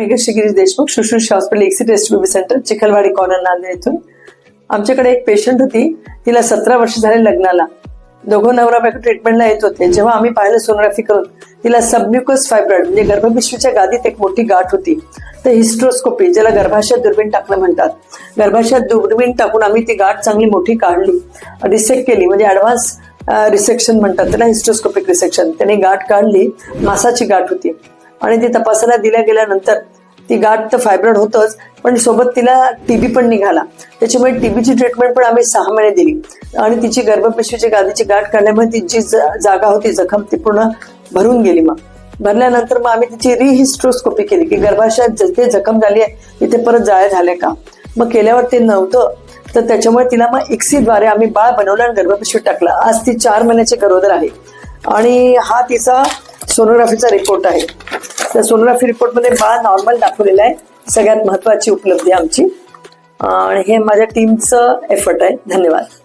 Meghashri Girish Deshmukh Shushrush hospital exit test baby centre Chikhalwadi corner Nanded इथून आमच्याकडे एक patient होती तिला सतरा वर्ष झाले लग्नाला. दोघं नवरा बायको ट्रीटमेंटला येत होते. जेव्हा आम्ही पाहिलं सोनोग्राफी करून तिला सबम्युकस फायब्रॉइड म्हणजे गर्भपिशवीच्या गादीत एक मोठी गाठ होती. तर हिस्ट्रोस्कोपी ज्याला गर्भाशयात दुर्बीण टाकलं म्हणतात. गर्भाशयात दुर्बीण टाकून आम्ही ती गाठ चांगली मोठी काढली. रिसेक्ट केली म्हणजे ऍडव्हान्स रिसेक्शन म्हणतात त्याला हिस्ट्रोस्कोपिक रिसेक्शन त्याने गाठ काढली मासाची गाठ होती. आणि ती तपासायला दिल्या गेल्यानंतर ती गाठ तर फायब्रॉइड होतच पण सोबत तिला टीबी पण निघाला. त्याच्यामुळे टीबीची ट्रीटमेंट पण आम्ही सहा महिने दिली. आणि तिची गर्भपिशवीची गादीची गाठ काढल्यामुळे तिची जागा होती जखम ती पूर्ण भरून गेली मग. भरल्यानंतर मग आम्ही तिची रिहिस्ट्रोस्कोपी केली की गर्भाशयात जिथे जखम झाली आहे तिथे परत जाळ्या झाल्या का? मग केल्यावर ते नव्हतं. तर त्याच्यामुळे तिला मग एक्सीद्वारे आम्ही बाळ बनवलं आणि गर्भपिशवीत टाकला. आज ती चार महिन्याची गरोदर आहे. आणि हा तिचा सोनोग्राफीचा रिपोर्ट आहे. आपल्या सोनोग्राफी रिपोर्टमध्ये बाळ नॉर्मल दाखवलेलं आहे. सगळ्यात महत्वाची उपलब्धी आमची. आणि हे माझ्या टीमचं एफर्ट आहे. धन्यवाद.